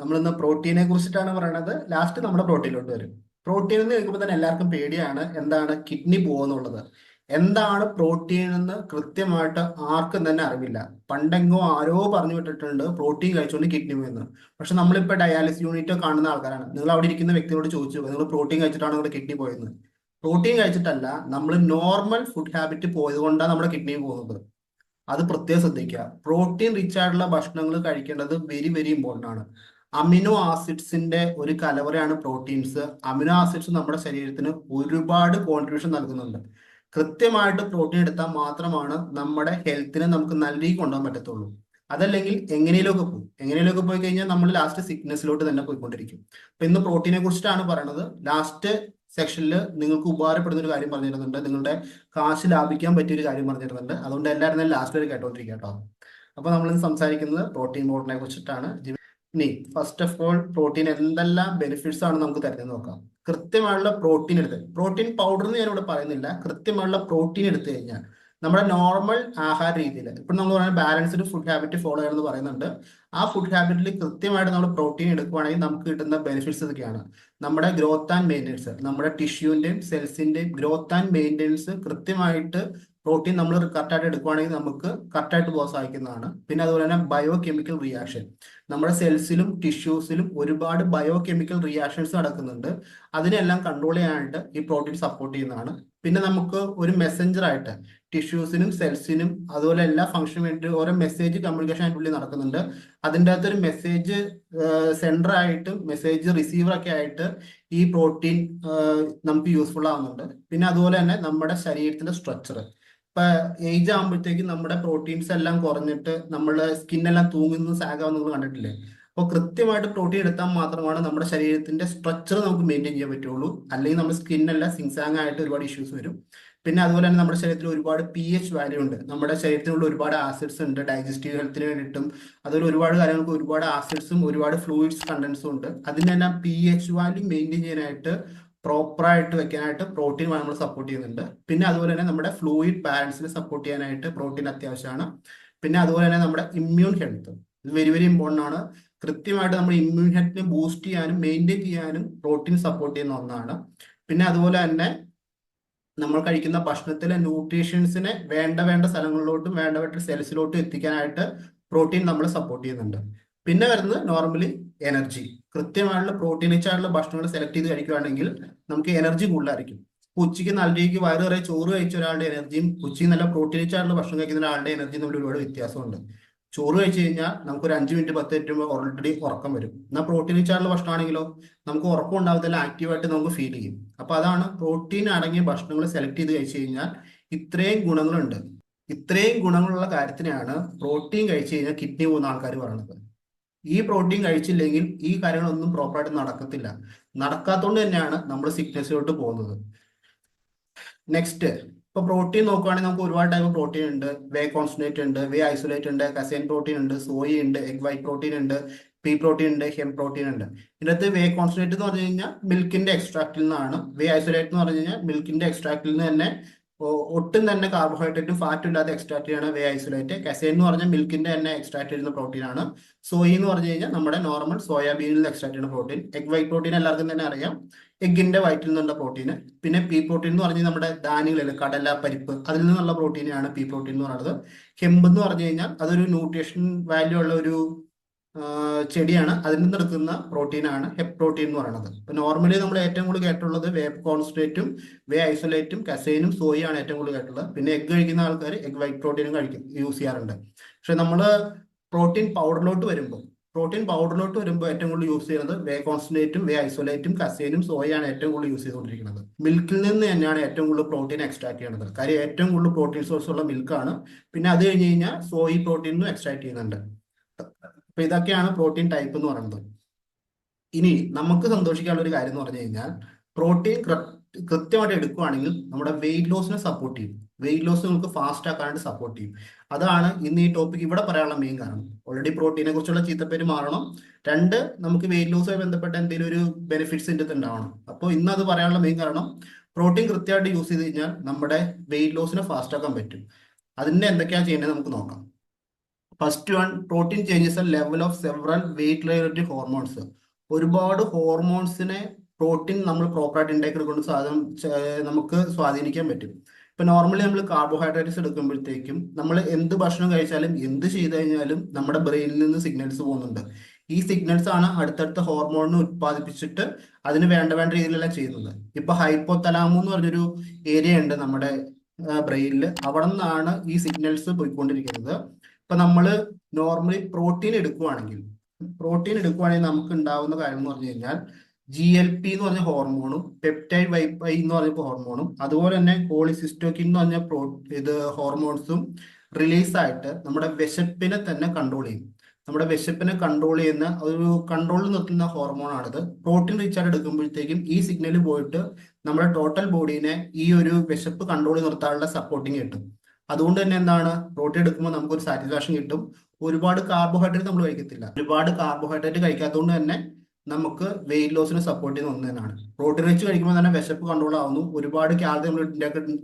നമ്മൾ ഇന്ന് പ്രോട്ടീനെ കുറിച്ചിട്ടാണ് പറയണത്. ലാസ്റ്റ് നമ്മുടെ പ്രോട്ടീനിലോട്ട് വരും. പ്രോട്ടീൻ എന്ന് കേൾക്കുമ്പോൾ തന്നെ എല്ലാവർക്കും പേടിയാണ് എന്താണ് കിഡ്നി പോകുന്നുള്ളത് എന്താണ് പ്രോട്ടീൻ എന്ന് കൃത്യമായിട്ട് ആർക്കും തന്നെ അറിവില്ല. പണ്ടെങ്ങോ ആരോ പറഞ്ഞു വിട്ടിട്ടുണ്ട് പ്രോട്ടീൻ കഴിച്ചുകൊണ്ട് കിഡ്നി പോയെന്ന്. പക്ഷെ നമ്മളിപ്പോൾ ഡയാലിസിസ് യൂണിറ്റോ കാണുന്ന ആൾക്കാരാണ്. നിങ്ങൾ അവിടെ ഇരിക്കുന്ന വ്യക്തിയോട് ചോദിച്ചു നിങ്ങൾ പ്രോട്ടീൻ കഴിച്ചിട്ടാണ് നിങ്ങളുടെ കിഡ്നി പോയെന്ന്? പ്രോട്ടീൻ കഴിച്ചിട്ടല്ല നമ്മൾ നോർമൽ ഫുഡ് ഹാബിറ്റ് പോയത് കൊണ്ടാണ് നമ്മുടെ കിഡ്നി പോകുന്നത്. അത് പ്രത്യേകം ശ്രദ്ധിക്കുക. പ്രോട്ടീൻ റിച്ച് ആയിട്ടുള്ള ഭക്ഷണങ്ങൾ കഴിക്കേണ്ടത് വെരി വെരി ഇമ്പോർട്ടന്റ് ആണ്. അമിനോ ആസിഡ്സിന്റെ ഒരു കലവറയാണ് പ്രോട്ടീൻസ്. അമിനോ ആസിഡ്സ് നമ്മുടെ ശരീരത്തിന് ഒരുപാട് കോൺട്രിബ്യൂഷൻ നൽകുന്നുണ്ട്. കൃത്യമായിട്ട് പ്രോട്ടീൻ എടുത്താൽ മാത്രമാണ് നമ്മുടെ ഹെൽത്തിനെ നമുക്ക് നല്ല രീതിയിൽ കൊണ്ടുപോകാൻ പറ്റത്തുള്ളൂ. അതല്ലെങ്കിൽ എങ്ങനെയൊക്കെ പോകും എങ്ങനെയൊക്കെ പോയി കഴിഞ്ഞാൽ നമ്മൾ ലാസ്റ്റ് സിക്നെസ്സിലോട്ട് തന്നെ പോയിക്കൊണ്ടിരിക്കും. അപ്പൊ ഇന്ന് പ്രോട്ടീനെ കുറിച്ചിട്ടാണ് പറയുന്നത്. ലാസ്റ്റ് സെക്ഷനിൽ നിങ്ങൾക്ക് ഉപകാരപ്പെടുന്ന ഒരു കാര്യം പറഞ്ഞിരുന്നുണ്ട്. നിങ്ങളുടെ കാശ് ലാഭിക്കാൻ പറ്റിയ ഒരു കാര്യം പറഞ്ഞിരുന്നുണ്ട്. അതുകൊണ്ട് എല്ലാവരും ലാസ്റ്റ് വരെ കേട്ടോണ്ടിരിക്കുക കേട്ടോ. അപ്പൊ നമ്മൾ ഇന്ന് സംസാരിക്കുന്നത് പ്രോട്ടീൻ പൗഡറിനെ കുറിച്ചിട്ടാണ്. ഇനി ഫസ്റ്റ് ഓഫ് ഓൾ പ്രോട്ടീൻ എന്തെല്ലാം ബെനിഫിറ്റ്സ് ആണ് നമുക്ക് തരുന്നത് നോക്കാം. കൃത്യമായുള്ള പ്രോട്ടീൻ എടുത്ത് പ്രോട്ടീൻ പൗഡർ എന്ന് ഞാനിവിടെ പറയുന്നില്ല. കൃത്യമായുള്ള പ്രോട്ടീൻ എടുത്തു കഴിഞ്ഞാൽ നമ്മുടെ നോർമൽ ആഹാര രീതിയിൽ ഇപ്പം നമ്മൾ പറയുന്നത് ബാലൻസ്ഡ് ഫുഡ് ഹാബിറ്റ് ഫോളോ ചെയ്യണമെന്ന് പറയുന്നുണ്ട്. ആ ഫുഡ് ഹാബിറ്റിൽ കൃത്യമായിട്ട് നമ്മൾ പ്രോട്ടീൻ എടുക്കുകയാണെങ്കിൽ നമുക്ക് കിട്ടുന്ന ബെനിഫിറ്റ്സ് ഇതൊക്കെയാണ്. നമ്മുടെ ഗ്രോത്ത് ആൻഡ് മെയിന്റെനൻസ് നമ്മുടെ ടിഷ്യൂവിന്റെയും സെൽസിന്റെയും ഗ്രോത്ത് ആൻഡ് മെയിന്റെനൻസ് കൃത്യമായിട്ട് പ്രോട്ടീൻ നമ്മൾ കറക്റ്റായിട്ട് എടുക്കുവാണെങ്കിൽ നമുക്ക് കറക്റ്റായിട്ട് പോകാൻ സാധിക്കുന്നതാണ് പിന്നെ അതുപോലെ തന്നെ ബയോ കെമിക്കൽ റിയാക്ഷൻ നമ്മുടെ സെൽസിലും ടിഷ്യൂസിലും ഒരുപാട് ബയോ കെമിക്കൽ റിയാക്ഷൻസ് നടക്കുന്നുണ്ട്. അതിനെല്ലാം കൺട്രോൾ ചെയ്യാനായിട്ട് ഈ പ്രോട്ടീൻ സപ്പോർട്ട് ചെയ്യുന്നതാണ്. പിന്നെ നമുക്ക് ഒരു മെസ്സഞ്ചർ ആയിട്ട് ടിഷ്യൂസിനും സെൽസിനും അതുപോലെ എല്ലാ ഫംഗ്ഷനും വേണ്ടി ഓരോ മെസ്സേജ് കമ്മ്യൂണിക്കേഷൻ ഉള്ളിൽ നടക്കുന്നുണ്ട്. അതിന്റെ അകത്തൊരു മെസ്സേജ് സെൻഡർ ആയിട്ട് മെസ്സേജ് റിസീവർ ഒക്കെ ആയിട്ട് ഈ പ്രോട്ടീൻ നമുക്ക് യൂസ്ഫുൾ ആവുന്നുണ്ട്. പിന്നെ അതുപോലെ തന്നെ നമ്മുടെ ശരീരത്തിന്റെ സ്ട്രക്ചർ ഇപ്പൊ ഏജ് ആകുമ്പോഴത്തേക്കും നമ്മുടെ പ്രോട്ടീൻസ് എല്ലാം കുറഞ്ഞിട്ട് നമ്മുടെ സ്കിന്നെല്ലാം തൂങ്ങുന്ന സാഗാവുന്ന നിങ്ങൾ കണ്ടിട്ടില്ലേ? അപ്പോൾ കൃത്യമായിട്ട് പ്രോട്ടീൻ എടുത്താൽ മാത്രമാണ് നമ്മുടെ ശരീരത്തിന്റെ സ്ട്രക്ചർ നമുക്ക് മെയിന്റെയിൻ ചെയ്യാൻ പറ്റുള്ളൂ. അല്ലെങ്കിൽ നമ്മുടെ സ്കിന്നെല്ലാം സിങ്സാങ് ആയിട്ട് ഒരുപാട് ഇഷ്യൂസ് വരും. പിന്നെ അതുപോലെ തന്നെ നമ്മുടെ ശരീരത്തിൽ ഒരുപാട് പി എച്ച് വാല്യൂ ഉണ്ട്. നമ്മുടെ ശരീരത്തിനുള്ള ഒരുപാട് ആസിഡ്സ് ഉണ്ട് ഡൈജസ്റ്റീവ് ഹെൽത്തിന് വേണ്ടിയിട്ടും അതുപോലെ ഒരുപാട് കാര്യങ്ങൾക്ക് ഒരുപാട് ആസിഡ്സും ഒരുപാട് ഫ്ലൂയിഡ്സ് കണ്ടൻസും ഉണ്ട്. അതിന് തന്നെ പി എച്ച് വാല്യൂ മെയിന്റെയിൻ ചെയ്യാനായിട്ട് പ്രോപ്പറായിട്ട് വെക്കാനായിട്ട് പ്രോട്ടീൻ നമ്മൾ സപ്പോർട്ട് ചെയ്യുന്നുണ്ട്. പിന്നെ അതുപോലെ തന്നെ നമ്മുടെ ഫ്ലൂയിഡ് ബാലൻസിനെ സപ്പോർട്ട് ചെയ്യാനായിട്ട് പ്രോട്ടീൻ അത്യാവശ്യമാണ്. പിന്നെ അതുപോലെ തന്നെ നമ്മുടെ ഇമ്മ്യൂൺ ഹെൽത്ത് ഇത് വെരി വെരി ഇമ്പോർട്ടന്റ് ആണ്. കൃത്യമായിട്ട് നമ്മുടെ ഇമ്മ്യൂൺ ഹെൽത്തിനെ ബൂസ്റ്റ് ചെയ്യാനും മെയിന്റെയിൻ ചെയ്യാനും പ്രോട്ടീൻ സപ്പോർട്ട് ചെയ്യുന്ന ഒന്നാണ്. പിന്നെ അതുപോലെ തന്നെ നമ്മൾ കഴിക്കുന്ന ഭക്ഷണത്തിലെ ന്യൂട്രീഷൻസിനെ വേണ്ട വേണ്ട സ്ഥലങ്ങളിലോട്ടും വേണ്ട വേണ്ട സെൽസിലോട്ടും എത്തിക്കാനായിട്ട് പ്രോട്ടീൻ നമ്മൾ സപ്പോർട്ട് ചെയ്യുന്നുണ്ട്. പിന്നെ വരുന്നത് നോർമലി എനർജി കൃത്യമായിട്ടുള്ള പ്രോട്ടീൻ റിച്ച് ആയിട്ടുള്ള ഭക്ഷണങ്ങൾ സെലക്ട് ചെയ്ത് കഴിക്കുകയാണെങ്കിൽ നമുക്ക് എനർജി കൂടുതലായിരിക്കും. ഉച്ചയ്ക്ക് നല്ല രീതിക്ക് വയറ് നിറയെ ചോറ് കഴിച്ച ഒരാളുടെ എനർജിയും ഉച്ചയ്ക്ക് നല്ല പ്രോട്ടീൻ റിച്ച് ആയിട്ടുള്ള ഭക്ഷണം കഴിക്കുന്ന ഒരാളുടെ എനർജിയും തമ്മിൽ ഒരുപാട് വ്യത്യാസമുണ്ട്. ചോറ് കഴിച്ചു കഴിഞ്ഞാൽ നമുക്ക് ഒരു അഞ്ച് മിനിറ്റ് പത്ത് മിനിറ്റ് ഓൾറെഡി ഉറക്കം വരും. എന്നാൽ പ്രോട്ടീൻ റിച്ച് ആയിട്ടുള്ള ഭക്ഷണമാണെങ്കിലോ നമുക്ക് ഉറക്കം ഉണ്ടാവത്തില്ല ആക്റ്റീവായിട്ട് നമുക്ക് ഫീൽ ചെയ്യും. അപ്പൊ അതാണ് പ്രോട്ടീൻ അടങ്ങിയ ഭക്ഷണങ്ങൾ സെലക്ട് ചെയ്ത് കഴിച്ചു കഴിഞ്ഞാൽ ഇത്രയും ഗുണങ്ങളുണ്ട്. ഇത്രയും ഗുണങ്ങളുള്ള കാര്യത്തിനാണ് പ്രോട്ടീൻ കഴിച്ചു കഴിഞ്ഞാൽ കിഡ്നി പോകുന്ന ആൾക്കാർ പറയുന്നത്. ഈ പ്രോട്ടീൻ കഴിച്ചില്ലെങ്കിൽ ഈ കാര്യങ്ങളൊന്നും പ്രോപ്പറായിട്ട് നടക്കത്തില്ല. നടക്കാത്തതുകൊണ്ട് തന്നെയാണ് നമ്മൾ സിക്നസിലോട്ട് പോകുന്നത്. നെക്സ്റ്റ് ഇപ്പൊ പ്രോട്ടീൻ നോക്കുകയാണെങ്കിൽ നമുക്ക് ഒരുപാട് ടൈപ്പ് പ്രോട്ടീൻ ഉണ്ട്. വേ കോൺസെൻട്രേറ്റ് ഉണ്ട് വേ ഐസൊലേറ്റ് ഉണ്ട് കസൈൻ പ്രോട്ടീൻ ഉണ്ട് സോയി ഉണ്ട് എഗ് വൈറ്റ് പ്രോട്ടീൻ ഉണ്ട് പി പ്രോട്ടീൻ ഉണ്ട് ഹെം പ്രോട്ടീൻ ഉണ്ട്. ഇതിനകത്ത് വേ കോൺസെൻട്രേറ്റ് എന്ന് പറഞ്ഞു കഴിഞ്ഞാൽ മിൽക്കിന്റെ എക്സ്ട്രാക്റ്റിൽ നിന്നാണ്. വേ ഐസൊലേറ്റ് എന്ന് പറഞ്ഞു കഴിഞ്ഞാൽ മിൽക്കിന്റെ എക്സ്ട്രാക്റ്റിൽ നിന്ന് തന്നെ ഒട്ടും തന്നെ കാർബോഹൈഡ്രേറ്റും ഫാറ്റും ഇല്ലാതെ എക്സ്ട്രാക്ട് ചെയ്യണ വേ ഐസൊലേറ്റ് കസൈൻ എന്ന് പറഞ്ഞാൽ മിൽക്കിന്റെ തന്നെ എക്സ്ട്രാക്ട് ചെയ്യുന്ന പ്രോട്ടീൻ ആണ്. സോയി എന്ന് പറഞ്ഞു കഴിഞ്ഞാൽ നമ്മുടെ നോർമൽ സോയാബീനിൽ നിന്ന് എക്സ്ട്രാക്ട് ചെയ്യുന്ന പ്രോട്ടീൻ എഗ് വൈറ്റ് പ്രോട്ടീൻ എല്ലാവർക്കും തന്നെ അറിയാം. എഗിന്റെ വയറ്റിൽ നിന്നുള്ള പ്രോട്ടീൻ പിന്നെ പി പ്രോട്ടീൻ എന്ന് പറഞ്ഞാൽ നമ്മുടെ ധാന്യങ്ങളിൽ കടല പരിപ്പ് അതിൽ നിന്നുള്ള പ്രോട്ടീനാണ് പി പ്രോട്ടീൻ എന്ന് പറയുന്നത്. ഹെമ്പ് എന്ന് പറഞ്ഞു കഴിഞ്ഞാൽ അതൊരു ന്യൂട്രീഷൻ വാല്യൂ ഉള്ള ഒരു ചെടിയാണ്. അതിൽ നിന്ന് എടുക്കുന്ന പ്രോട്ടീനാണ് ഹെപ് പ്രോട്ടീൻ എന്ന് പറയുന്നത്. ഇപ്പൊ നോർമലി നമ്മൾ ഏറ്റവും കൂടുതൽ കേട്ടുള്ളത് വേ കോൺസെൻട്രേറ്റും വേ ഐസൊലേറ്റും കസൈനും സോയിയാണ് ഏറ്റവും കൂടുതൽ കേട്ടുള്ളത് പിന്നെ എഗ് കഴിക്കുന്ന ആൾക്കാർ എഗ് വൈറ്റ് പ്രോട്ടീനും കഴിക്കും യൂസ് ചെയ്യാറുണ്ട്. പക്ഷെ നമ്മൾ പ്രോട്ടീൻ പൗഡറിലോട്ട് വരുമ്പോൾ പ്രോട്ടീൻ പൗഡറിലോട്ട് വരുമ്പോൾ ഏറ്റവും കൂടുതൽ യൂസ് ചെയ്യുന്നത് വേ കോൺസെൻട്രേറ്റും വേ ഐസൊലേറ്റും കസൈനും സോയാണ് ഏറ്റവും കൂടുതൽ യൂസ് ചെയ്തുകൊണ്ടിരിക്കുന്നത്. മിൽക്കിൽ നിന്ന് തന്നെയാണ് ഏറ്റവും കൂടുതൽ പ്രോട്ടീൻ എക്സ്ട്രാക്ട് ചെയ്യുന്നത്. കാര്യം ഏറ്റവും കൂടുതൽ പ്രോട്ടീൻ സോഴ്സ് ഉള്ള മിൽക്കാണ് പിന്നെ അത് കഴിഞ്ഞ് കഴിഞ്ഞാൽ സോയി പ്രോട്ടീനും എക്സ്ട്രാക്ട് ചെയ്യുന്നുണ്ട്. അപ്പൊ ഇതൊക്കെയാണ് പ്രോട്ടീൻ ടൈപ്പ് എന്ന് പറയുന്നത്. ഇനി നമുക്ക് സന്തോഷിക്കാനുള്ള ഒരു കാര്യം എന്ന് പറഞ്ഞു കഴിഞ്ഞാൽ പ്രോട്ടീൻ കൃത്യമായിട്ട് എടുക്കുകയാണെങ്കിൽ നമ്മുടെ വെയിറ്റ് ലോസിനെ സപ്പോർട്ട് ചെയ്യും. വെയിറ്റ് ലോസ് നമുക്ക് ഫാസ്റ്റ് ആക്കാനായിട്ട് സപ്പോർട്ട് ചെയ്യും. അതാണ് ഇന്ന് ഈ ടോപ്പിക് ഇവിടെ പറയാനുള്ള മെയിൻ കാരണം. ഓൾറെഡി പ്രോട്ടീനെ കുറിച്ചുള്ള ചീത്തപ്പേര് മാറണം. രണ്ട് നമുക്ക് വെയിറ്റ് ലോസുമായി ബന്ധപ്പെട്ട എന്തെങ്കിലും ഒരു ബെനിഫിറ്റ്സ് ഇതിന്റെ ഉണ്ടാവണം. അപ്പോൾ ഇന്ന് അത് പറയാനുള്ള മെയിൻ കാരണം പ്രോട്ടീൻ കൃത്യമായിട്ട് യൂസ് ചെയ്ത് കഴിഞ്ഞാൽ നമ്മുടെ വെയിറ്റ് ലോസിനെ ഫാസ്റ്റ് ആക്കാൻ പറ്റും. അതിന്റെ എന്തൊക്കെയാണ് ചെയ്യേണ്ടത് നമുക്ക് നോക്കാം. First one protein changes level of several weight related hormones ഒരുപാട് ഹോർമോൺസിനെ പ്രോട്ടീൻ നമ്മൾ പ്രോപ്പറായിട്ട് ഉണ്ടാക്കി എടുക്കുന്ന സാധനം നമുക്ക് സ്വാധീനിക്കാൻ പറ്റും. ഇപ്പൊ നോർമലി നമ്മൾ കാർബോഹൈഡ്രേറ്റ്സ് എടുക്കുമ്പോഴത്തേക്കും നമ്മൾ എന്ത് ഭക്ഷണം കഴിച്ചാലും എന്ത് ചെയ്തു കഴിഞ്ഞാലും നമ്മുടെ ബ്രെയിനിൽ നിന്ന് സിഗ്നൽസ് പോകുന്നുണ്ട്. ഈ സിഗ്നൽസ് ആണ് അടുത്തടുത്ത ഹോർമോണിനെ ഉത്പാദിപ്പിച്ചിട്ട് അതിന് വേണ്ട വേണ്ട രീതിയിലെല്ലാം ചെയ്യുന്നത്. ഇപ്പൊ ഹൈപ്പോ തലാമു എന്ന് പറഞ്ഞൊരു ഏരിയ ഉണ്ട് നമ്മുടെ ബ്രെയിനിൽ അവിടെ നിന്നാണ് ഈ സിഗ്നൽസ് പോയിക്കൊണ്ടിരിക്കുന്നത്. ഇപ്പൊ നമ്മൾ നോർമലി പ്രോട്ടീൻ എടുക്കുവാണെങ്കിൽ പ്രോട്ടീൻ എടുക്കുവാണെങ്കിൽ നമുക്ക് ഉണ്ടാവുന്ന കാര്യം എന്ന് പറഞ്ഞു കഴിഞ്ഞാൽ ജി എൽ പി എന്ന് പറഞ്ഞ ഹോർമോണും പെപ്റ്റൈഡ് വൈപ്പൈ എന്ന് പറഞ്ഞ ഹോർമോണും അതുപോലെ തന്നെ കോളിസിസ്റ്റോക്കിൻ എന്ന് പറഞ്ഞ പ്രോ ഇത് ഹോർമോൺസും റിലീസ് ആയിട്ട് നമ്മുടെ വിശപ്പിനെ തന്നെ കൺട്രോൾ ചെയ്യും. നമ്മുടെ വിശപ്പിനെ കൺട്രോൾ ചെയ്യുന്ന ഒരു കൺട്രോളിൽ നിർത്തുന്ന ഹോർമോണാണിത് പ്രോട്ടീൻ റീച്ചാർജ് എടുക്കുമ്പോഴത്തേക്കും ഈ സിഗ്നൽ പോയിട്ട് നമ്മുടെ ടോട്ടൽ ബോഡീനെ ഈ ഒരു വിശപ്പ് കൺട്രോൾ നിർത്താനുള്ള സപ്പോർട്ടിങ് കിട്ടും. അതുകൊണ്ട് തന്നെ എന്താണ്? പ്രോട്ടീൻ എടുക്കുമ്പോൾ നമുക്കൊരു സാറ്റിസ്ഫാക്ഷൻ കിട്ടും. ഒരുപാട് കാർബോഹൈഡ്രേറ്റ് നമ്മൾ കഴിക്കത്തില്ല. ഒരുപാട് കാർബോഹൈഡ്രേറ്റ് കഴിക്കാത്തതുകൊണ്ട് തന്നെ നമുക്ക് വെയിറ്റ് ലോസിനെ സപ്പോർട്ട് ചെയ്യുന്ന ഒന്ന് തന്നെയാണ്. പ്രോട്ടീൻ റിച്ച് കഴിക്കുമ്പോൾ തന്നെ വിശപ്പ് കൺട്രോൾ ആവുന്നു. ഒരുപാട് കാലത്ത് നമ്മൾ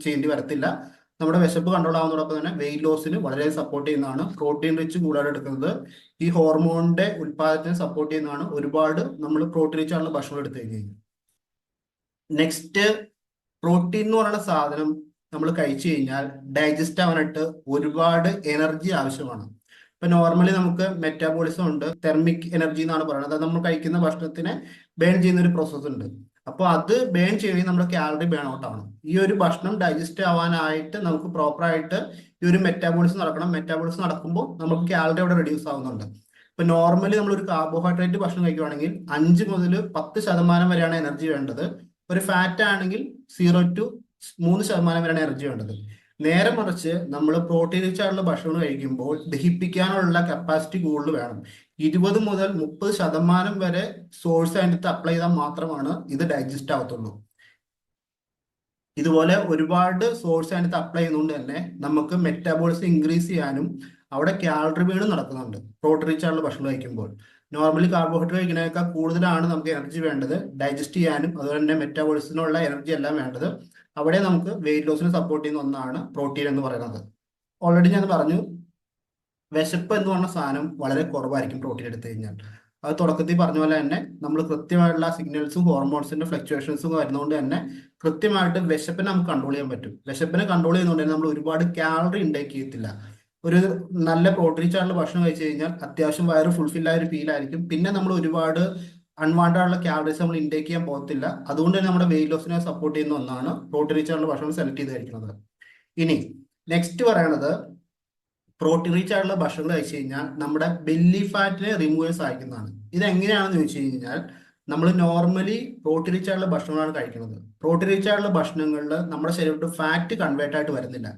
ചെയ്യേണ്ടി വരത്തില്ല. നമ്മുടെ വിശപ്പ് കൺട്രോൾ ആവുന്നതോടൊപ്പം തന്നെ വെയിറ്റ് ലോസിന് വളരെ സപ്പോർട്ട് ചെയ്യുന്നതാണ്. പ്രോട്ടീൻ റിച്ച് കൂടുതലായിട്ട് എടുക്കുന്നത്. ഈ ഹോർമോണിന്റെ ഉൽപാദനത്തിന് സപ്പോർട്ട് ചെയ്യുന്നതാണ്. ഒരുപാട് നമ്മൾ പ്രോട്ടീൻ റിച്ച് ആയിട്ടുള്ള ഭക്ഷണം എടുത്തു കഴിഞ്ഞാൽ നെക്സ്റ്റ് പ്രോട്ടീൻ എന്ന് പറയുന്ന സാധനം നമ്മൾ കഴിച്ചു കഴിഞ്ഞാൽ ഡൈജസ്റ്റ് ആവാനായിട്ട് ഒരുപാട് എനർജി ആവശ്യമാണ്. ഇപ്പൊ നോർമലി നമുക്ക് മെറ്റാബോളിസം ഉണ്ട് തെർമിക് എനർജി എന്നാണ് പറയുന്നത്. അത് നമ്മൾ കഴിക്കുന്ന ഭക്ഷണത്തിനെ ബേൺ ചെയ്യുന്ന ഒരു പ്രോസസ് ഉണ്ട്. അപ്പോൾ അത് ബേൺ ചെയ്യണമെങ്കിൽ നമ്മുടെ കാലറി ബേൺ ഔട്ട് ആണ്. ഈ ഒരു ഭക്ഷണം ഡൈജസ്റ്റ് ആവാനായിട്ട് നമുക്ക് പ്രോപ്പർ ആയിട്ട് ഈ ഒരു മെറ്റാബോളിസം നടക്കണം. മെറ്റാബോളിസം നടക്കുമ്പോൾ നമുക്ക് കാലറി അവിടെ റെഡ്യൂസ് ആവുന്നുണ്ട്. ഇപ്പൊ നോർമലി നമ്മൾ ഒരു കാർബോഹൈഡ്രേറ്റ് ഭക്ഷണം കഴിക്കുവാണെങ്കിൽ അഞ്ച് മുതൽ പത്ത് ശതമാനം വരെയാണ് എനർജി വേണ്ടത്. ഒരു ഫാറ്റ് ആണെങ്കിൽ സീറോ ടു മൂന്ന് ശതമാനം വരെയാണ് എനർജി വേണ്ടത്. നേരെ മറിച്ച് നമ്മൾ പ്രോട്ടീൻ റിച്ച് ആയിട്ടുള്ള ഭക്ഷണം കഴിക്കുമ്പോൾ ദഹിപ്പിക്കാനുള്ള കപ്പാസിറ്റി കൂടുതൽ വേണം. ഇരുപത് മുതൽ മുപ്പത് ശതമാനം വരെ സോഴ്സ് അതിനകത്ത് അപ്ലൈ ചെയ്താൽ മാത്രമാണ് ഇത് ഡൈജസ്റ്റ് ആവത്തുള്ളൂ. ഇതുപോലെ ഒരുപാട് സോഴ്സ് അതിനകത്ത് അപ്ലൈ ചെയ്യുന്നതുകൊണ്ട് തന്നെ നമുക്ക് മെറ്റാബോളിസം ഇൻക്രീസ് ചെയ്യാനും അവിടെ കാലറി വീണ് നടക്കുന്നുണ്ട് പ്രോട്ടീൻ റിച്ച് ആയിട്ടുള്ള ഭക്ഷണം കഴിക്കുമ്പോൾ. നോർമലി കാർബോഹൈഡ്രേറ്റ് കഴിക്കുന്നതിനേക്കാൾ കൂടുതലാണ് നമുക്ക് എനർജി വേണ്ടത്. ഡൈജസ്റ്റ് ചെയ്യാനും അതുപോലെ തന്നെ മെറ്റാബോളിസത്തിനുള്ള എനർജി എല്ലാം വേണ്ടത്. അവിടെ നമുക്ക് വെയിറ്റ് ലോസിന് സപ്പോർട്ട് ചെയ്യുന്ന ഒന്നാണ് പ്രോട്ടീൻ എന്ന് പറയുന്നത്. ഓൾറെഡി ഞാൻ പറഞ്ഞു വിശപ്പ് എന്ന് പറഞ്ഞ സാധനം വളരെ കുറവായിരിക്കും പ്രോട്ടീൻ എടുത്തു കഴിഞ്ഞാൽ. അത് തുടക്കത്തിൽ പറഞ്ഞ പോലെ തന്നെ നമ്മൾ കൃത്യമായിട്ടുള്ള സിഗ്നൽസും ഹോർമോൺസിന്റെ ഫ്ലക്ച്വേഷൻസും വരുന്നതുകൊണ്ട് തന്നെ കൃത്യമായിട്ട് വിശപ്പിനെ നമുക്ക് കൺട്രോൾ ചെയ്യാൻ പറ്റും. വിശപ്പിനെ കൺട്രോൾ ചെയ്യുന്നതുകൊണ്ട് തന്നെ നമ്മൾ ഒരുപാട് കാലറി ഇൻടേക്ക് ചെയ്യത്തില്ല. ഒരു നല്ല പ്രോട്ടീൻ ചാർട്ടുള്ള ഭക്ഷണം കഴിച്ചു കഴിഞ്ഞാൽ അത്യാവശ്യം വയറ് ഫുൾഫിൽ ആയ ഒരു ഫീൽ ആയിരിക്കും. പിന്നെ നമ്മൾ ഒരുപാട് അൺവാണ്ടഡ് കാലറീസ് നമ്മൾ ഇൻടേക്ക് ചെയ്യാൻ പോകത്തില്ല. അതുകൊണ്ട് തന്നെ നമ്മുടെ വെയിറ്റ് ലോസിനെ സപ്പോർട്ട് ചെയ്യുന്ന ഒന്നാണ് പ്രോട്ടീൻ റിച്ച് ആയിട്ടുള്ള ഭക്ഷണം സെലക്ട് ചെയ്ത് കഴിക്കുന്നത്. ഇനി നെക്സ്റ്റ് പറയണത് പ്രോട്ടീൻ റിച്ച് ആയിട്ടുള്ള ഭക്ഷണം കഴിച്ചു കഴിഞ്ഞാൽ നമ്മുടെ ബെല്ലി ഫാറ്റിനെ റിമൂവ് ചെയ്യാൻ സഹായിക്കുന്നതാണ്. ഇത് എങ്ങനെയാണെന്ന് ചോദിച്ചു കഴിഞ്ഞാൽ നമ്മൾ നോർമലി പ്രോട്ടീൻ റിച്ച് ആയിട്ടുള്ള ഭക്ഷണങ്ങളാണ് കഴിക്കുന്നത്. പ്രോട്ടീൻ റിച്ച് ആയിട്ടുള്ള ഭക്ഷണങ്ങളിൽ നമ്മുടെ ശരീരത്തിൽ ഫാറ്റ് കൺവേർട്ട് ആയിട്ട് വരുന്നില്ല.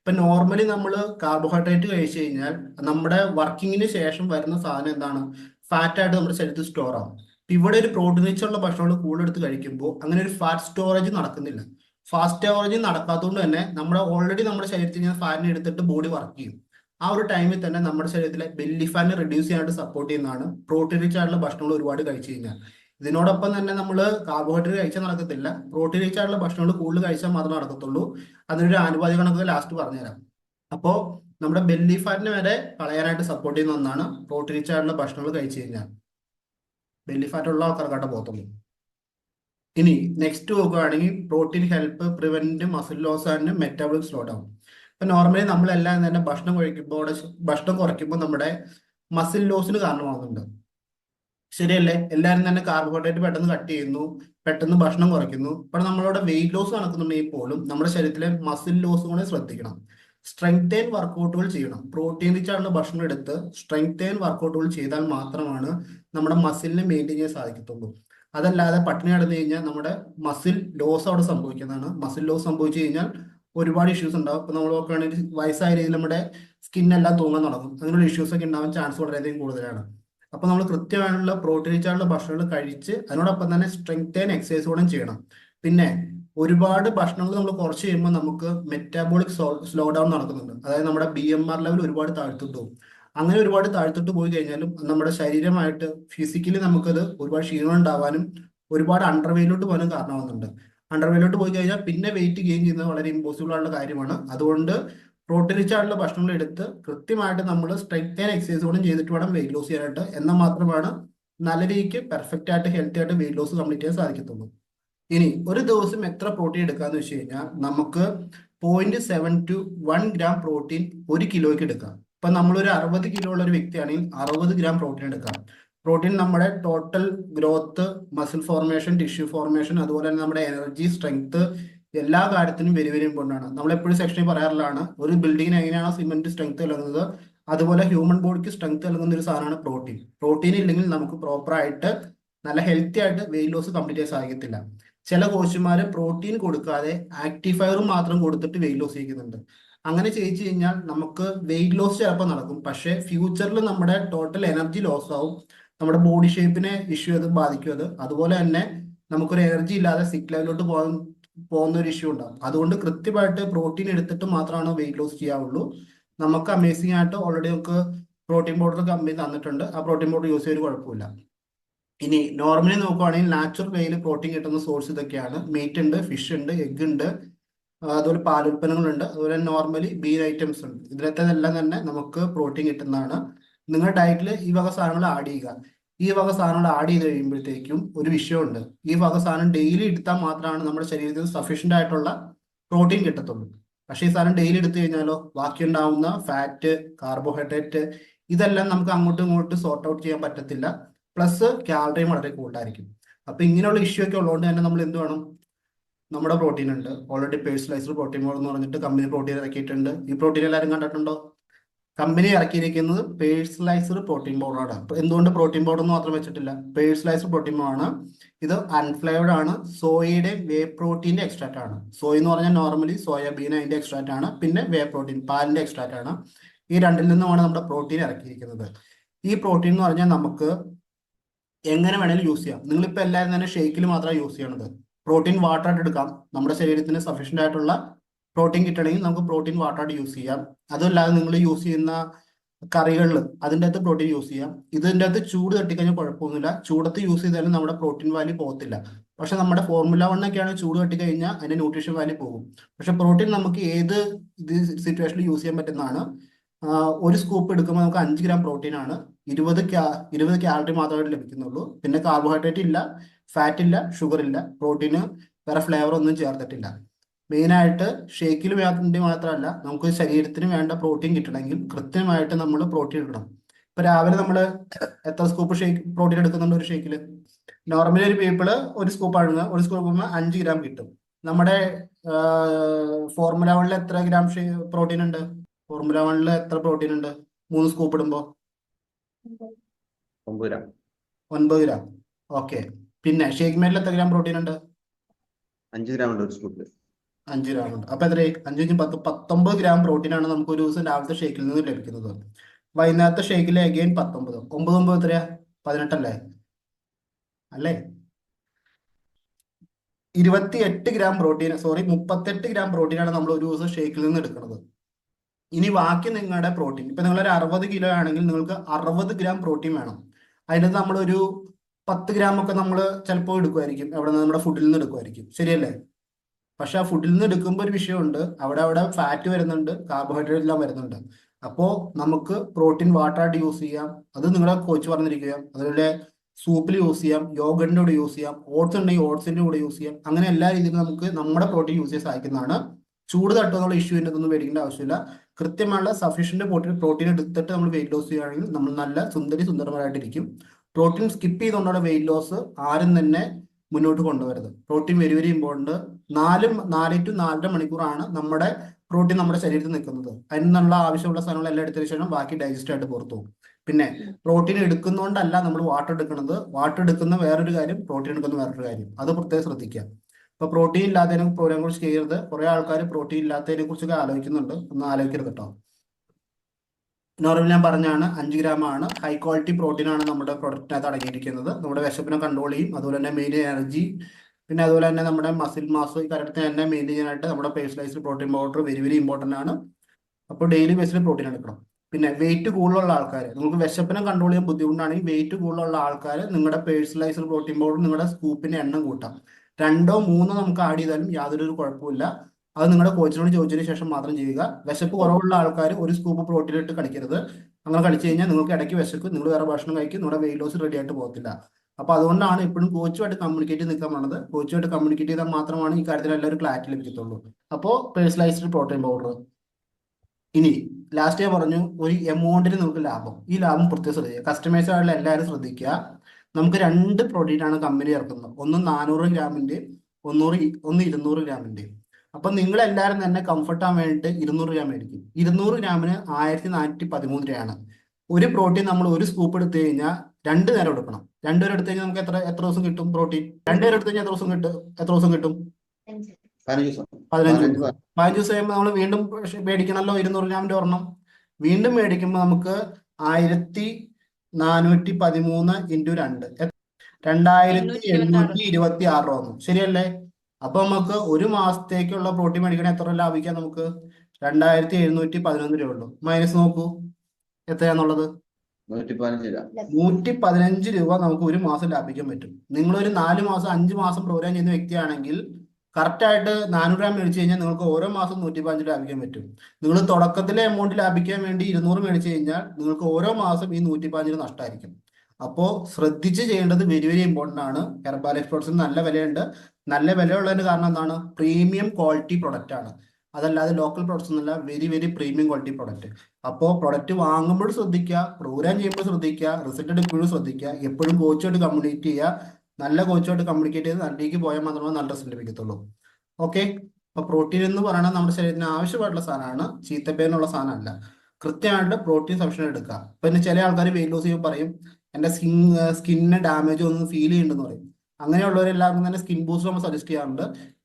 ഇപ്പൊ നോർമലി നമ്മൾ കാർബോഹൈഡ്രേറ്റ് കഴിച്ചു കഴിഞ്ഞാൽ നമ്മുടെ വർക്കിങ്ങിന് ശേഷം വരുന്ന സാധനം എന്താണ്? ഫാറ്റ് ആയിട്ട് നമ്മുടെ ശരീരത്തിൽ സ്റ്റോർ ആവും. ഇവിടെ ഒരു പ്രോട്ടീൻ റിച്ച് ഉള്ള ഭക്ഷണങ്ങൾ കൂടുതൽ എടുത്ത് കഴിക്കുമ്പോൾ അങ്ങനെ ഒരു ഫാറ്റ് സ്റ്റോറേജ് നടക്കുന്നില്ല. ഫാസ്റ്റ് സ്റ്റോറേജ് നടക്കാത്തതുകൊണ്ട് തന്നെ നമ്മുടെ ഓൾറെഡി നമ്മുടെ ശരീരത്തിൽ നിന്ന് ഫാറ്റിനെ എടുത്തിട്ട് ബോഡി വർക്ക് ചെയ്യും. ആ ഒരു ടൈമിൽ തന്നെ നമ്മുടെ ശരീരത്തിലെ ബെല്ലി ഫാറ്റിനെ റിഡ്യൂസ് ചെയ്യാനായിട്ട് സപ്പോർട്ട് ചെയ്യുന്നതാണ് പ്രോട്ടീൻ റിച്ച് ആയിട്ടുള്ള ഭക്ഷണങ്ങൾ ഒരുപാട് കഴിച്ചു കഴിഞ്ഞാൽ. ഇതിനോടൊപ്പം തന്നെ നമ്മൾ കാർബോഹൈഡ്രേറ്റ് കഴിച്ചാൽ നടക്കത്തില്ല. പ്രോട്ടീൻ റിച്ച് ആയിട്ടുള്ള ഭക്ഷണങ്ങൾ കൂടുതൽ കഴിച്ചാൽ മാത്രമേ നടക്കത്തുള്ളൂ. അതിനൊരു ആനുപാതിക കണക്ക് ലാസ്റ്റ് പറഞ്ഞുതരാം. അപ്പോൾ നമ്മുടെ ബെല്ലി ഫാറ്റിനെ വരെ കളയാനായിട്ട് സപ്പോർട്ട് ചെയ്യുന്ന ഒന്നാണ് പ്രോട്ടീൻ റിച്ച് ആയിട്ടുള്ള ഭക്ഷണങ്ങൾ കഴിച്ചു കഴിഞ്ഞാൽ. ബെല്ലി ഫാറ്റ് ഉള്ള ആൾക്കാർക്കാട്ടെ പോകത്തുള്ളൂ. ഇനി നെക്സ്റ്റ് നോക്കുകയാണെങ്കിൽ protein help prevent muscle loss and metabolic slow down ഇപ്പൊ നോർമലി നമ്മളെല്ലാം തന്നെ ഭക്ഷണം കഴിക്കുമ്പോൾ ഭക്ഷണം കുറയ്ക്കുമ്പോൾ നമ്മുടെ മസിൽ ലോസിന് കാരണമാകുന്നുണ്ട്. ശരിയല്ലേ? എല്ലാവരും തന്നെ കാർബോഹൈഡ്രേറ്റ് പെട്ടെന്ന് കട്ട് ചെയ്യുന്നു പെട്ടെന്ന് ഭക്ഷണം കുറയ്ക്കുന്നു. അപ്പോൾ നമ്മളവിടെ വെയിറ്റ് ലോസ് നടക്കുന്നുണ്ടെങ്കിൽ പോലും നമ്മുടെ ശരീരത്തിലെ മസിൽ ലോസ് കൂടെ ശ്രദ്ധിക്കണം. സ്ട്രെങ്ത് ഏൻ വർക്കൗട്ടുകൾ ചെയ്യണം. പ്രോട്ടീൻ റിച്ച് ആയിട്ടുള്ള ഭക്ഷണം എടുത്ത് സ്ട്രെങ്ത് ഏൻ വർക്കൗട്ടുകൾ ചെയ്താൽ മാത്രമാണ് നമ്മുടെ മസിലിനെ മെയിന്റെയിൻ ചെയ്യാൻ സാധിക്കത്തുള്ളൂ. അതല്ലാതെ പട്ടിണി കിടന്നു കഴിഞ്ഞാൽ നമ്മുടെ മസിൽ ലോസ് അവിടെ സംഭവിക്കുന്നതാണ്. മസിൽ ലോസ് സംഭവിച്ചു കഴിഞ്ഞാൽ ഒരുപാട് ഇഷ്യൂസ് ഉണ്ടാവും. ഇപ്പൊ നമ്മൾ നോക്കുകയാണെങ്കിൽ വയസ്സായ രീതിയിൽ നമ്മുടെ സ്കിൻ എല്ലാം തൂങ്ങാൻ തുടങ്ങും. അങ്ങനെയുള്ള ഇഷ്യൂസ് ഒക്കെ ഉണ്ടാവാൻ ചാൻസ് വളരെയധികം കൂടുതലാണ്. അപ്പൊ നമ്മൾ കൃത്യമായുള്ള പ്രോട്ടീൻ റിച്ച് ആയിട്ടുള്ള ഭക്ഷണങ്ങൾ കഴിച്ച് അതിനോടൊപ്പം തന്നെ സ്ട്രെങ്ത് ആൻഡ് എക്സസൈസ് കൂടെ ചെയ്യണം. പിന്നെ ഒരുപാട് ഭക്ഷണങ്ങൾ നമ്മൾ കുറച്ച് കഴിയുമ്പോൾ നമുക്ക് മെറ്റാബോളിക് സ്ലോ ഡൗൺ നടക്കുന്നുണ്ട്. അതായത് നമ്മുടെ ബി എം ആർ ലെവൽ ഒരുപാട് താഴ്ത്തിട്ട് പോകും അങ്ങനെ ഒരുപാട് താഴ്ത്തിട്ട് പോയി കഴിഞ്ഞാലും നമ്മുടെ ശരീരമായിട്ട് ഫിസിക്കലി നമുക്കത് ഒരുപാട് ക്ഷീണം ഉണ്ടാവാനും ഒരുപാട് അണ്ടർവെയിലോട്ട് പോകാനും കാരണമാകുന്നുണ്ട് അണ്ടർവെയിലോട്ട് പോയി കഴിഞ്ഞാൽ പിന്നെ വെയിറ്റ് ഗെയിൻ ചെയ്യുന്നത് വളരെ ഇമ്പോസിബിൾ ആയിട്ടുള്ള കാര്യമാണ്. അതുകൊണ്ട് പ്രോട്ടീൻ റിച്ച് ആയിട്ടുള്ള ഭക്ഷണങ്ങൾ എടുത്ത് കൃത്യമായിട്ട് നമ്മൾ സ്ട്രെങ്ത് ആൻഡ് എക്സസൈസുകളും ചെയ്തിട്ട് വേണം വെയിറ്റ് ലോസ് ചെയ്യാനായിട്ട്. എന്നാൽ മാത്രമാണ് നല്ല രീതിക്ക് പെർഫെക്റ്റ് ആയിട്ട് ഹെൽത്തി ആയിട്ട് വെയിറ്റ് ലോസ് കംപ്ലീറ്റ് ചെയ്യാൻ സാധിക്കത്തുള്ളൂ. ഇനി ഒരു ദിവസം എത്ര പ്രോട്ടീൻ എടുക്കാന്ന് വെച്ച് കഴിഞ്ഞാൽ നമുക്ക് point seven to one gram protein ഒരു കിലോയ്ക്ക് എടുക്കാം. ഇപ്പൊ നമ്മളൊരു അറുപത് കിലോ ഉള്ള ഒരു വ്യക്തിയാണെങ്കിൽ അറുപത് ഗ്രാം പ്രോട്ടീൻ എടുക്കാം പ്രോട്ടീൻ നമ്മുടെ total growth muscle formation tissue formation അതുപോലെ തന്നെ നമ്മുടെ എനർജി സ്ട്രെങ്ത് എല്ലാ കാര്യത്തിനും വെരി വെരി ഇമ്പോർട്ടന്റ് ആണ് നമ്മളെപ്പോഴും സെക്ഷനിൽ പറയാറുള്ളതാണ് ഒരു ബിൽഡിങ്ങിന് എങ്ങനെയാണോ സിമെന്റ് സ്ട്രെങ്ത് നൽകുന്നത് അതുപോലെ ഹ്യൂമൻ ബോഡിക്ക് സ്ട്രെങ്ത് നൽകുന്ന ഒരു സാധനമാണ് പ്രോട്ടീൻ പ്രോട്ടീൻ ഇല്ലെങ്കിൽ നമുക്ക് പ്രോപ്പറായിട്ട് നല്ല ഹെൽത്തി ആയിട്ട് വെയിറ്റ് ലോസ് കംപ്ലീറ്റ് ചെയ്യാൻ സാധിക്കത്തില്ല. ചില കോശുമാര് പ്രോട്ടീൻ കൊടുക്കാതെ ആക്ടിഫയറും മാത്രം കൊടുത്തിട്ട് വെയിറ്റ് ലോസ് ചെയ്യുന്നുണ്ട് അങ്ങനെ ചെയ്യിച്ചു കഴിഞ്ഞാൽ നമുക്ക് വെയിറ്റ് ലോസ് ചിലപ്പോൾ നടക്കും. പക്ഷേ ഫ്യൂച്ചറിൽ നമ്മുടെ ടോട്ടൽ എനർജി ലോസ് ആവും. നമ്മുടെ ബോഡി ഷേപ്പിനെ ഇഷ്യൂ അത് ബാധിക്കും അത്. അതുപോലെ തന്നെ നമുക്കൊരു എനർജി ഇല്ലാതെ സിക് ലെവലിലോട്ട് പോകാൻ പോകുന്ന ഒരു ഇഷ്യൂ ഉണ്ടാകും അതുകൊണ്ട് കൃത്യമായിട്ട് പ്രോട്ടീൻ എടുത്തിട്ട് മാത്രമാണ് വെയിറ്റ് ലോസ് ചെയ്യാവുള്ളൂ. നമുക്ക് അമേസിംഗ് ആയിട്ട് ഓൾറെഡി നമുക്ക് പ്രോട്ടീൻ പൗഡർ കമ്പനി തന്നിട്ടുണ്ട്. ആ പ്രോട്ടീൻ പൗഡർ യൂസ് ചെയ്തൊരു കുഴപ്പമില്ല. ഇനി നോർമലി നോക്കുവാണെങ്കിൽ നാച്ചുറൽ വേയിൽ പ്രോട്ടീൻ കിട്ടുന്ന സോഴ്സ് ഇതൊക്കെയാണ്. മീറ്റ് ഉണ്ട് ഫിഷ് ഉണ്ട് എഗ് ഉണ്ട് അതുപോലെ പാലുൽപ്പന്നങ്ങളുണ്ട്. അതുപോലെ നോർമലി ബീൻ ഐറ്റംസ് ഉണ്ട്. ഇതിലത്തേതെല്ലാം തന്നെ നമുക്ക് പ്രോട്ടീൻ കിട്ടുന്നതാണ്. നിങ്ങളുടെ ഡയറ്റിൽ ഈ വക സാധനങ്ങൾ ആഡ് ചെയ്യുക. ഈ വക സാധനങ്ങൾ ആഡ് ചെയ്ത് കഴിയുമ്പോഴത്തേക്കും ഒരു വിഷയമുണ്ട്. ഈ വക സാധനം ഡെയിലി എടുത്താൽ മാത്രമാണ് നമ്മുടെ ശരീരത്തിൽ സഫീഷ്യന്റ് ആയിട്ടുള്ള പ്രോട്ടീൻ കിട്ടത്തുള്ളൂ. പക്ഷേ ഈ സാധനം ഡെയിലി എടുത്തു കഴിഞ്ഞാലോ? ബാക്കി ഉണ്ടാവുന്ന ഫാറ്റ് കാർബോഹൈഡ്രേറ്റ് ഇതെല്ലാം നമുക്ക് അങ്ങോട്ടും ഇങ്ങോട്ടും സോർട്ട് ഔട്ട് ചെയ്യാൻ പറ്റത്തില്ല. പ്ലസ് കാലറിയും വളരെ കൂട്ടായിരിക്കും. അപ്പൊ ഇങ്ങനെയുള്ള ഇഷ്യൂ ഒക്കെ ഉള്ളതുകൊണ്ട് തന്നെ നമ്മൾ എന്ത് വേണം? നമ്മുടെ പ്രോട്ടീൻ ഉണ്ട്. ഓൾറെഡി പേഴ്സണലൈസ്ഡ് പ്രോട്ടീൻ എന്ന് പറഞ്ഞിട്ട് കമ്പനി പ്രോട്ടീൻ ഇറക്കിയിട്ടുണ്ട്. ഈ പ്രോട്ടീൻ എല്ലാവരും കണ്ടിട്ടുണ്ടോ? കമ്പനി ഇറക്കിയിരിക്കുന്നത് പേഴ്സണലൈസ്ഡ് പ്രോട്ടീൻ പൗഡറാണ് എന്തുകൊണ്ട് പ്രോട്ടീൻ പൗഡർ എന്ന് മാത്രം വെച്ചിട്ടില്ല. പേഴ്സണലൈസ്ഡ് പ്രോട്ടീൻ ആണ്. ഇത് അൺഫ്ലേവർഡ് ആണ്. സോയയുടെ വേ പ്രോട്ടീന്റെ എക്സ്ട്രാക്റ്റ് ആണ്. സോയ എന്ന് പറഞ്ഞാൽ നോർമലി സോയാബീൻ അതിന്റെ എക്സ്ട്രാക്റ്റ് ആണ്. പിന്നെ വേ പ്രോട്ടീൻ പാലിന്റെ എക്സ്ട്രാക്റ്റ് ആണ്. ഈ രണ്ടിൽ നിന്നുമാണ് നമ്മുടെ പ്രോട്ടീൻ ഇറക്കിയിരിക്കുന്നത്. ഈ പ്രോട്ടീൻ എന്ന് പറഞ്ഞാൽ നമുക്ക് എങ്ങനെ വേണമെങ്കിലും യൂസ് ചെയ്യാം. നിങ്ങളിപ്പോൾ എല്ലാവരും തന്നെ ഷേക്കിൽ മാത്രമാണ് യൂസ് ചെയ്യണത്. പ്രോട്ടീൻ വാട്ടർ ആയിട്ട് എടുക്കാം. നമ്മുടെ ശരീരത്തിന് സഫീഷ്യന്റ് ആയിട്ടുള്ള പ്രോട്ടീൻ കിട്ടണമെങ്കിൽ നമുക്ക് പ്രോട്ടീൻ വാട്ടർ ആയിട്ട് യൂസ് ചെയ്യാം. അതല്ലാതെ നിങ്ങൾ യൂസ് ചെയ്യുന്ന കറികളിൽ അതിന്റെ അകത്ത് പ്രോട്ടീൻ യൂസ് ചെയ്യാം. ഇതിന്റെ അകത്ത് ചൂട് തട്ടിക്കഴിഞ്ഞാൽ കുഴപ്പമൊന്നുമില്ല. ചൂടത്ത് യൂസ് ചെയ്താലും നമ്മുടെ പ്രോട്ടീൻ വാല്യൂ പോകത്തില്ല. പക്ഷെ നമ്മുടെ ഫോർമുല വണ്ണൊക്കെയാണ് ചൂട് തട്ടിക്കഴിഞ്ഞാൽ അതിന്റെ ന്യൂട്രീഷൻ വാല്യൂ പോകും. പക്ഷെ പ്രോട്ടീൻ നമുക്ക് ഏത് ഇത് സിറ്റുവേഷനിൽ യൂസ് ചെയ്യാൻ പറ്റുന്നതാണ് ഒരു സ്കൂപ്പ് എടുക്കുമ്പോൾ നമുക്ക് അഞ്ച് ഗ്രാം പ്രോട്ടീൻ ആണ് ഇരുപത് ഇരുപത് കാലറി മാത്രമായിട്ട് ലഭിക്കുന്നുള്ളൂ. പിന്നെ കാർബോഹൈഡ്രേറ്റ് ഇല്ല. ഫാറ്റ് ഇല്ല ഷുഗർ ഇല്ല പ്രോട്ടീന് വേറെ ഫ്ലേവർ ഒന്നും ചേർത്തിട്ടില്ല. മെയിനായിട്ട് ഷേക്കിൽ വേണ്ടി മാത്രമല്ല നമുക്ക് ശരീരത്തിന് വേണ്ട പ്രോട്ടീൻ കിട്ടണമെങ്കിൽ കൃത്യമായിട്ട് നമ്മൾ പ്രോട്ടീൻ എടുക്കണം ഇപ്പൊ രാവിലെ നമ്മൾ എത്ര സ്കൂപ്പ് ഷേക്ക് പ്രോട്ടീൻ എടുക്കുന്നുണ്ട് ഒരു ഷേക്കിൽ നോർമലി ഒരു പീപ്പിൾ ഒരു സ്കൂപ്പ് അഴുങ്ങുക ഒരു സ്കൂപ്പ് അഞ്ച് ഗ്രാം കിട്ടും. നമ്മുടെ ഫോർമുല വണ്ണിൽ എത്ര ഗ്രാം പ്രോട്ടീൻ ഉണ്ട്? ഫോർമുല വണ്ണിൽ എത്ര പ്രോട്ടീൻ ഉണ്ട്? മൂന്ന് സ്കൂപ്പ് ഇടുമ്പോ? ഒമ്പത് ഗ്രാം ഒൻപത് ഗ്രാം ഓക്കെ. പിന്നെ ഷേക്ക് മേലിൽ എത്ര ഗ്രാം പ്രോട്ടീൻ ഉണ്ട്? അഞ്ച് ഗ്രാം ഉണ്ട് ഒരു സ്കൂപ്പിൽ അഞ്ച് ഗ്രാം ഉണ്ട്. അപ്പൊ എത്ര അഞ്ച് അഞ്ച് പത്ത് പത്തൊമ്പത് ഗ്രാം പ്രോട്ടീൻ ആണ് നമുക്ക് ഒരു ദിവസം രാവിലത്തെ ഷേക്കിൽ നിന്ന് ലഭിക്കുന്നത്. വൈകുന്നേരത്തെ ഷേക്കിൽ അഗെയിൻ പത്തൊമ്പത്. ഒമ്പത് ഒമ്പത് എത്രയാ? പതിനെട്ടല്ലേ? അല്ലേ? ഇരുപത്തി എട്ട് ഗ്രാം പ്രോട്ടീൻ സോറി മുപ്പത്തെട്ട് ഗ്രാം പ്രോട്ടീൻ ആണ് നമ്മൾ ഒരു ദിവസം ഷേക്കിൽ നിന്ന് എടുക്കുന്നത്. ഇനി ബാക്കി നിങ്ങളുടെ പ്രോട്ടീൻ ഇപ്പൊ നിങ്ങളൊരു അറുപത് കിലോ ആണെങ്കിൽ നിങ്ങൾക്ക് അറുപത് ഗ്രാം പ്രോട്ടീൻ വേണം. അതിനകത്ത് നമ്മളൊരു പത്ത് ഗ്രാം ഒക്കെ നമ്മൾ ചിലപ്പോൾ എടുക്കുമായിരിക്കും അവിടെ നിന്ന് നമ്മുടെ ഫുഡിൽ നിന്ന് എടുക്കുമായിരിക്കും ശരിയല്ലേ? പക്ഷെ ആ ഫുഡിൽ നിന്ന് എടുക്കുമ്പോൾ ഒരു വിഷയമുണ്ട്. അവിടെ അവിടെ ഫാറ്റ് വരുന്നുണ്ട് കാർബോഹൈഡ്രേറ്റ് എല്ലാം വരുന്നുണ്ട്. അപ്പോൾ നമുക്ക് പ്രോട്ടീൻ വാട്ടർ ആയിട്ട് യൂസ് ചെയ്യാം. അത് നിങ്ങളെ കോച്ച് പറഞ്ഞിരിക്കുക അതുപോലെ സൂപ്പിൽ യൂസ് ചെയ്യാം യോഗറിന്റെ കൂടെ യൂസ് ചെയ്യാം ഓട്സ് ഉണ്ടെങ്കിൽ ഓട്സിന്റെ കൂടെ യൂസ് ചെയ്യാം. അങ്ങനെ എല്ലാ രീതിയിലും നമുക്ക് നമ്മുടെ പ്രോട്ടീൻ യൂസ് ചെയ്യാൻ സാധിക്കുന്നതാണ്. ചൂട് തട്ടുന്നുള്ള ഇഷ്യൂവിന്റെ ഒന്നും പേടിക്കേണ്ട ആവശ്യമില്ല. കൃത്യമായുള്ള സഫീഷ്യന്റ് പ്രോട്ടീൻ പ്രോട്ടീൻ എടുത്തിട്ട് നമ്മൾ വെയിറ്റ് ലോസ് ചെയ്യുകയാണെങ്കിൽ നമ്മൾ നല്ല സുന്ദരി സുന്ദരമായിട്ടിരിക്കും പ്രോട്ടീൻ സ്കിപ്പ് ചെയ്തുകൊണ്ടാണ് വെയിറ്റ് ലോസ് ആരും തന്നെ മുന്നോട്ട് കൊണ്ടുവരുന്നത് പ്രോട്ടീൻ വെരി വെരി ഇമ്പോർട്ടന്റ് നാലും നാല് ടു നാലര മണിക്കൂറാണ് നമ്മുടെ പ്രോട്ടീൻ നമ്മുടെ ശരീരത്തിൽ നിൽക്കുന്നത്. അതിനുള്ള ആവശ്യമുള്ള സാധനങ്ങൾ എടുത്തതിന് ശേഷം ബാക്കി ഡൈജസ്റ്റ് ആയിട്ട് പുറത്തു പോകും. പിന്നെ പ്രോട്ടീൻ എടുക്കുന്നതുകൊണ്ടല്ല നമ്മൾ വാട്ടർ എടുക്കുന്നത്. വാട്ടർ എടുക്കുന്ന വേറൊരു കാര്യം പ്രോട്ടീൻ എടുക്കുന്ന വേറൊരു കാര്യം. അത് പ്രത്യേകം ശ്രദ്ധിക്കുക. ഇപ്പൊ പ്രോട്ടീൻ ഇല്ലാത്തതിനെ കുറിച്ച് ചെയ്യരുത്. കുറെ ആൾക്കാർ പ്രോട്ടീൻ ഇല്ലാത്തതിനെ കുറിച്ചൊക്കെ ആലോചിക്കുന്നുണ്ട്. ഒന്ന് ആലോചിക്കരുത് കേട്ടോ. നോർമൽ ഞാൻ പറഞ്ഞാണ് അഞ്ച് ആണ്. ഹൈ ക്വാളിറ്റി പ്രോട്ടീൻ ആണ് നമ്മുടെ പ്രൊഡക്റ്റിനകത്ത് അടങ്ങിയിരിക്കുന്നത്. നമ്മുടെ വിശപ്പിനെ കൺട്രോൾ ചെയ്യും. അതുപോലെ തന്നെ മെയിൻ എനർജി പിന്നെ അതുപോലെ തന്നെ നമ്മുടെ മസിൽ മാസ് കാര്യത്തിന് തന്നെ മെയിന്റെയിൻ ചെയ്യാനായിട്ട് നമ്മുടെ personalised protein powder very very important ആണ്. അപ്പോൾ ഡെയിലി ബേസിൽ പ്രോട്ടീൻ എടുക്കണം. പിന്നെ വെയിറ്റ് കൂടുതലുള്ള ആൾക്കാർ നിങ്ങൾക്ക് വിശപ്പിനെ കൺട്രോൾ ചെയ്യാൻ ബുദ്ധിമുട്ടാണെങ്കിൽ വെയിറ്റ് കൂടുതലുള്ള ആൾക്കാർ നിങ്ങളുടെ പേഴ്സണലൈസ്ഡ് പ്രോട്ടീൻ പൗഡർ നിങ്ങളുടെ സ്കൂപ്പിന്റെ എണ്ണം കൂട്ടാം. രണ്ടോ മൂന്നോ നമുക്ക് ആഡ് ചെയ്താലും യാതൊരു കുഴപ്പമില്ല അത് നിങ്ങളുടെ കോച്ചിനോട് ചോദിച്ചതിന് ശേഷം മാത്രം ചെയ്യുക. വിശപ്പ് കുറവുള്ള ആൾക്കാർ ഒരു സ്കൂപ്പ് പ്രോട്ടീൻ ഇട്ട് കളിക്കരുത്. അങ്ങനെ കളിച്ചു കഴിഞ്ഞാൽ നിങ്ങൾക്ക് ഇടയ്ക്ക് വിശക്കും നിങ്ങൾ വേറെ ഭക്ഷണം കഴിക്കും നിങ്ങളുടെ വെയിറ്റ് ലോസ് റെഡി ആയിട്ട് പോകത്തില്ല. അപ്പൊ അതുകൊണ്ടാണ് ഇപ്പോഴും കോച്ചുമായിട്ട് കമ്മ്യൂണിക്കേറ്റ് നിൽക്കാൻ പറഞ്ഞത് കോച്ചുമായിട്ട് കമ്മ്യൂണിക്കേറ്റ് ചെയ്താൽ മാത്രമാണ് ഈ കാര്യത്തിൽ എല്ലാവരും ക്ലാരിറ്റി ലഭിക്കത്തുള്ളൂ. അപ്പോൾ പേഴ്സണലൈസ്ഡ് പ്രോട്ടീൻ പൗഡർ ഇനി ലാസ്റ്റ് ഞാൻ പറഞ്ഞു ഒരു എമൗണ്ടിന് നിങ്ങൾക്ക് ലാഭം. ഈ ലാഭം പ്രത്യേകം ശ്രദ്ധിക്കുക. കസ്റ്റമേഴ്സ് ആയിട്ടുള്ള എല്ലാവരും ശ്രദ്ധിക്കുക. നമുക്ക് രണ്ട് പ്രോട്ടീൻ ആണ് കമ്പനി ഇറക്കുന്നത്. ഒന്ന് നാനൂറ് ഗ്രാമിന്റെ ഒന്നൂറ് ഒന്ന് ഇരുന്നൂറ് ഗ്രാമിന്റെ അപ്പൊ നിങ്ങൾ എല്ലാവരും തന്നെ കംഫർട്ട് ആവാൻ വേണ്ടിയിട്ട് ഇരുന്നൂറ് ഗ്രാം മേടിക്കും. ഇരുന്നൂറ് ഗ്രാമിന് ആയിരത്തി നാനൂറ്റി പതിമൂന്ന് രൂപയാണ്. ഒരു പ്രോട്ടീൻ നമ്മൾ ഒരു സ്കൂപ്പ് എടുത്തു കഴിഞ്ഞാൽ രണ്ട് നേരം എടുക്കണം. രണ്ടു നേരം എടുത്തു കഴിഞ്ഞാൽ നമുക്ക് എത്ര എത്ര ദിവസം കിട്ടും പ്രോട്ടീൻ രണ്ടു നേരം എടുത്തു കഴിഞ്ഞാൽ എത്ര ദിവസം കിട്ടും? എത്ര ദിവസം കിട്ടും? പതിനഞ്ച്. ദിവസം. പതിനഞ്ച് ദിവസം. കഴിയുമ്പോൾ നമ്മൾ വീണ്ടും മേടിക്കണമല്ലോ ഇരുന്നൂറ് ഗ്രാമിന്റെ ഒരെണ്ണം. വീണ്ടും മേടിക്കുമ്പോൾ നമുക്ക് ആയിരത്തി നാനൂറ്റി പതിമൂന്ന് ഇന്റു രണ്ട്. രണ്ടായിരത്തി എണ്ണൂറ്റി ഇരുപത്തി ആറ് രൂപ വന്നു. ശരിയല്ലേ? അപ്പൊ നമുക്ക് ഒരു മാസത്തേക്കുള്ള പ്രോട്ടീൻ മേടിക്കണേ എത്ര ലാഭിക്കാൻ ലാഭിക്കാം നമുക്ക്? രണ്ടായിരത്തി എഴുന്നൂറ്റി പതിനൊന്ന് രൂപ ഉള്ളൂ മൈനസ് നോക്കൂ. എത്രയാന്നുള്ളത്? നൂറ്റി പതിനഞ്ച് രൂപ. നൂറ്റി പതിനഞ്ച് രൂപ നമുക്ക് ഒരു മാസം ലാഭിക്കാൻ പറ്റും. നിങ്ങൾ ഒരു നാല് മാസം അഞ്ച് മാസം പ്രോഗ്രാം ചെയ്യുന്ന വ്യക്തിയാണെങ്കിൽ കറക്റ്റ് ആയിട്ട് നാനൂറ് ഗ്രാം മേടിച്ചു കഴിഞ്ഞാൽ നിങ്ങൾക്ക് ഓരോ മാസം നൂറ്റി പതിനഞ്ച് ലാഭിക്കാൻ പറ്റും. നിങ്ങൾ തുടക്കത്തിലെ എമൗണ്ട് ലാഭിക്കാൻ വേണ്ടി ഇരുന്നൂറ് മേടിച്ചു കഴിഞ്ഞാൽ നിങ്ങൾക്ക് ഓരോ മാസം ഈ നൂറ്റി പതിനഞ്ച് നഷ്ടമായിരിക്കും അപ്പോൾ ശ്രദ്ധിച്ച് ചെയ്യേണ്ടത് വെരി വെരി ഇമ്പോർട്ടന്റ് ആണ്. ഹെർബാൽ എക്സ്പോർട്സിന് നല്ല വിലയുണ്ട്. നല്ല വിലയുള്ളതിന് കാരണം എന്താണ്? പ്രീമിയം ക്വാളിറ്റി പ്രൊഡക്റ്റ് ആണ്. അതല്ലാതെ ലോക്കൽ പ്രൊഡക്ട്സ് ഒന്നുമല്ല very very premium quality product അപ്പോൾ പ്രൊഡക്റ്റ് വാങ്ങുമ്പോൾ ശ്രദ്ധിക്കുക പ്രോഗ്രാം ചെയ്യുമ്പോൾ ശ്രദ്ധിക്കുക റിസൾട്ട് എടുക്കുമ്പോഴും ശ്രദ്ധിക്കുക എപ്പോഴും കോച്ചുമായിട്ട് കമ്മ്യൂണിക്കേറ്റ് ചെയ്യുക. നല്ല കോച്ചുമായിട്ട് കമ്മ്യൂണിക്കേറ്റ് ചെയ്ത് നല്ലേക്ക് പോയാൽ മാത്രമേ നല്ല റിസൾട്ട് ലഭിക്കത്തുള്ളൂ. ഓക്കെ അപ്പൊ പ്രോട്ടീൻ എന്ന് പറയുന്നത് നമ്മുടെ ശരീരത്തിന് ആവശ്യമായിട്ടുള്ള സാധനമാണ്. ചീത്തപ്പേനുള്ള സാധനമല്ല. കൃത്യമായിട്ട് പ്രോട്ടീൻ സബ്സ്റ്റിറ്റ്യൂട്ട് എടുക്കുക. പിന്നെ ചില ആൾക്കാർ വെയിറ്റ് ലോസ് ചെയ്യുമ്പോൾ പറയും എന്റെ സ്കിൻ സ്കിന്നിന് ഡാമേജ് ഒന്നും ഫീൽ ചെയ്യുന്നുണ്ടെന്ന് പറയും. അങ്ങനെയുള്ളവരെല്ലാവർക്കും തന്നെ സ്കിൻ ബൂസ്റ്റ് നമ്മൾ സജസ്റ്റ് ചെയ്യാറുണ്ട്.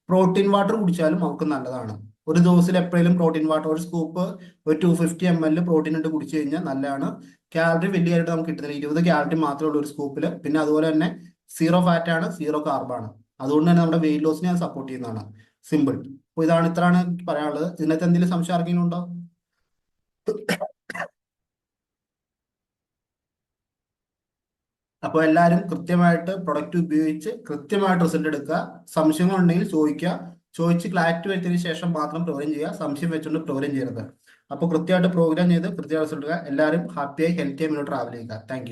പ്രോട്ടീൻ വാട്ടർ കുടിച്ചാലും നമുക്ക് നല്ലതാണ്. ഒരു ദിവസത്തിൽ എപ്പോഴും പ്രോട്ടീൻ വാട്ടർ ഒരു സ്കൂപ്പ് ഒരു two fifty M L protein ഇട്ട് കുടിച്ചു കഴിഞ്ഞാൽ നല്ലതാണ്. കാലറി വലിയതായിട്ട് നമുക്ക് കിട്ടുന്നില്ല ഇരുപത് കാലറി മാത്രമേ ഉള്ളൂ ഒരു സ്കൂപ്പിൽ പിന്നെ അതുപോലെ തന്നെ സീറോ ഫാറ്റ് ആണ് സീറോ കാർബാണ് അതുകൊണ്ട് തന്നെ നമ്മുടെ വെയിറ്റ് ലോസിനെ ഞാൻ സപ്പോർട്ട് ചെയ്യുന്നതാണ്. സിമ്പിൾ അപ്പോൾ ഇതാണ് ഇത്രയാണ് പറയാനുള്ളത്. ഇതിനകത്ത് എന്തെങ്കിലും സംശയം ആർക്കെങ്കിലും ഉണ്ടോ? അപ്പോൾ എല്ലാവരും കൃത്യമായിട്ട് പ്രൊഡക്റ്റ് ഉപയോഗിച്ച് കൃത്യമായിട്ട് റിസൾട്ട് എടുക്കുക. സംശയങ്ങൾ ഉണ്ടെങ്കിൽ ചോദിക്കുക. ചോദിച്ച് ക്ലാരിറ്റി വരുത്തിയതിനു ശേഷം മാത്രം പ്രോഗ്രാം ചെയ്യുക. സംശയം വെച്ചുകൊണ്ട് പ്രോഗ്രാം ചെയ്യരുത്. അപ്പോൾ കൃത്യമായിട്ട് പ്രോഗ്രാം ചെയ്ത് കൃത്യമായിട്ട് റിസൾട്ട് എല്ലാവരും ഹാപ്പിയായി ഹെൽത്തി ആയി മുന്നോട്ട് ട്രാവൽ ചെയ്യുക. താങ്ക്